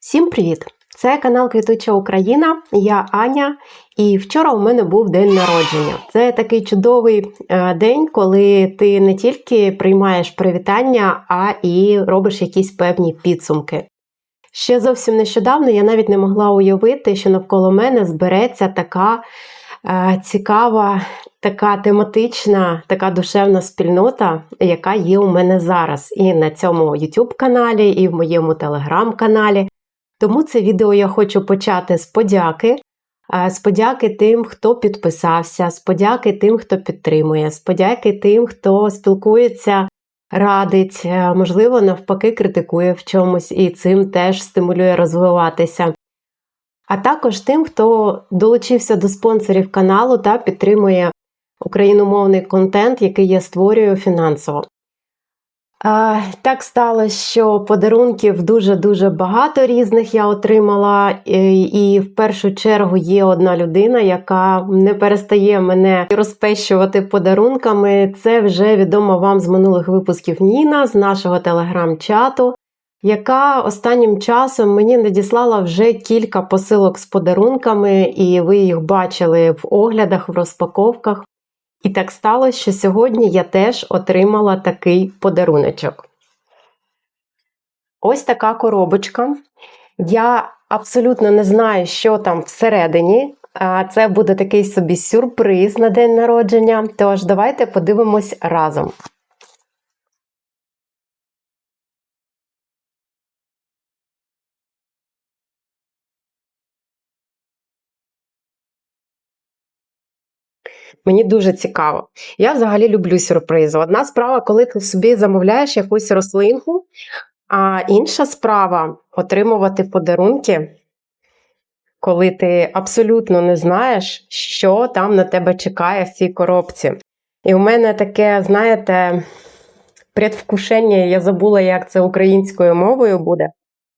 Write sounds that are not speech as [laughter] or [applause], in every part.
Всім привіт! Це канал Квітуча Україна, я Аня, і вчора у мене був день народження. Це такий чудовий е, день, коли ти не тільки приймаєш привітання, а і робиш якісь певні підсумки. Ще зовсім нещодавно я навіть не могла уявити, що навколо мене збереться така е, цікава, така тематична, така душевна спільнота, яка є у мене зараз, і на цьому YouTube каналі, і в моєму телеграм-каналі. Тому це відео я хочу почати з подяки. Е, З подяки тим, хто підписався, з подяки тим, хто підтримує, з подяки тим, хто спілкується, радить, е, можливо, навпаки, критикує в чомусь і цим теж стимулює розвиватися. А також тим, хто долучився до спонсорів каналу та підтримує україномовний контент, який я створюю фінансово. Так сталося, що подарунків дуже-дуже багато різних я отримала, і в першу чергу є одна людина, яка не перестає мене розпещувати подарунками. Це вже відомо вам з минулих випусків Ніна з нашого телеграм-чату, яка останнім часом мені надіслала вже кілька посилок з подарунками, і ви їх бачили в оглядах, в розпаковках. І так сталося, що сьогодні я теж отримала такий подаруночок. Ось така коробочка. Я абсолютно не знаю, що там всередині. Це буде такий собі сюрприз на день народження. Тож, давайте подивимось разом. Мені дуже цікаво. Я взагалі люблю сюрпризи. Одна справа, коли ти собі замовляєш якусь рослинку, а інша справа отримувати подарунки, коли ти абсолютно не знаєш, що там на тебе чекає в цій коробці. І у мене таке, знаєте, предвкушення, я забула, як це українською мовою буде,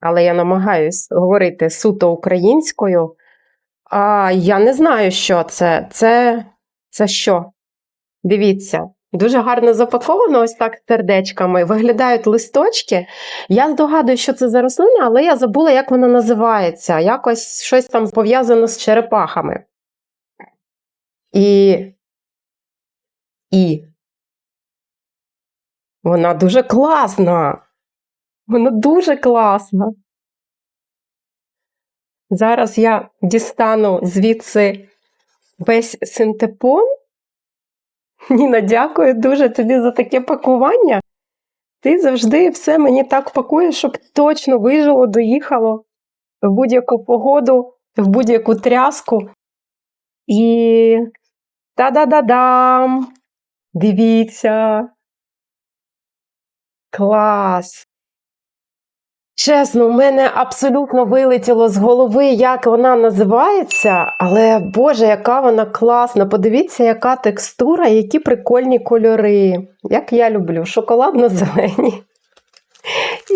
але я намагаюсь говорити суто українською. А я не знаю, що це. Це. Це що? Дивіться, дуже гарно запаковано ось так сердечками. Виглядають листочки. Я здогадую, що це за рослина, але я забула, як вона називається. Якось щось там пов'язано з черепахами. І. І. Вона дуже класна. Вона дуже класна. Зараз я дістану звідси весь синтепон. Ніна, дякую дуже тобі за таке пакування. Ти завжди все мені так пакуєш, щоб точно вижило, доїхало в будь-яку погоду, в будь-яку тряску. І та-да-да-дам! Дивіться. Клас! Чесно, у мене абсолютно вилетіло з голови, як вона називається, але Боже, яка вона класна! Подивіться, яка текстура, які прикольні кольори. Як я люблю, шоколадно-зелені.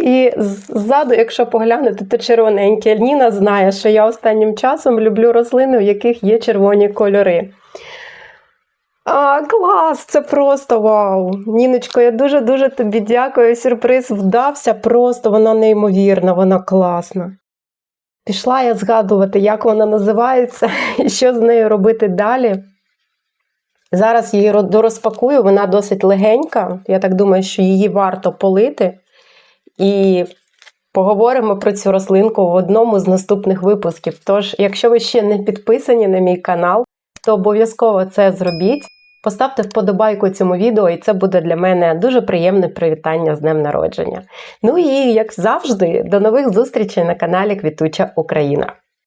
І ззаду, якщо поглянути, то червоненьке. Ніна знає, що я останнім часом люблю рослини, в яких є червоні кольори. Клас! Це просто вау! Ніночко, я дуже-дуже тобі дякую. Сюрприз вдався, просто вона неймовірна, вона класна. Пішла я згадувати, як вона називається [laughs] і що з нею робити далі. Зараз її дорозпакую, вона досить легенька. Я так думаю, що її варто полити. І поговоримо про цю рослинку в одному з наступних випусків. Тож, якщо ви ще не підписані на мій канал, то обов'язково це зробіть. Поставте вподобайку цьому відео, і це буде для мене дуже приємне привітання з днем народження. Ну і, як завжди, до нових зустрічей на каналі Квітуча Україна.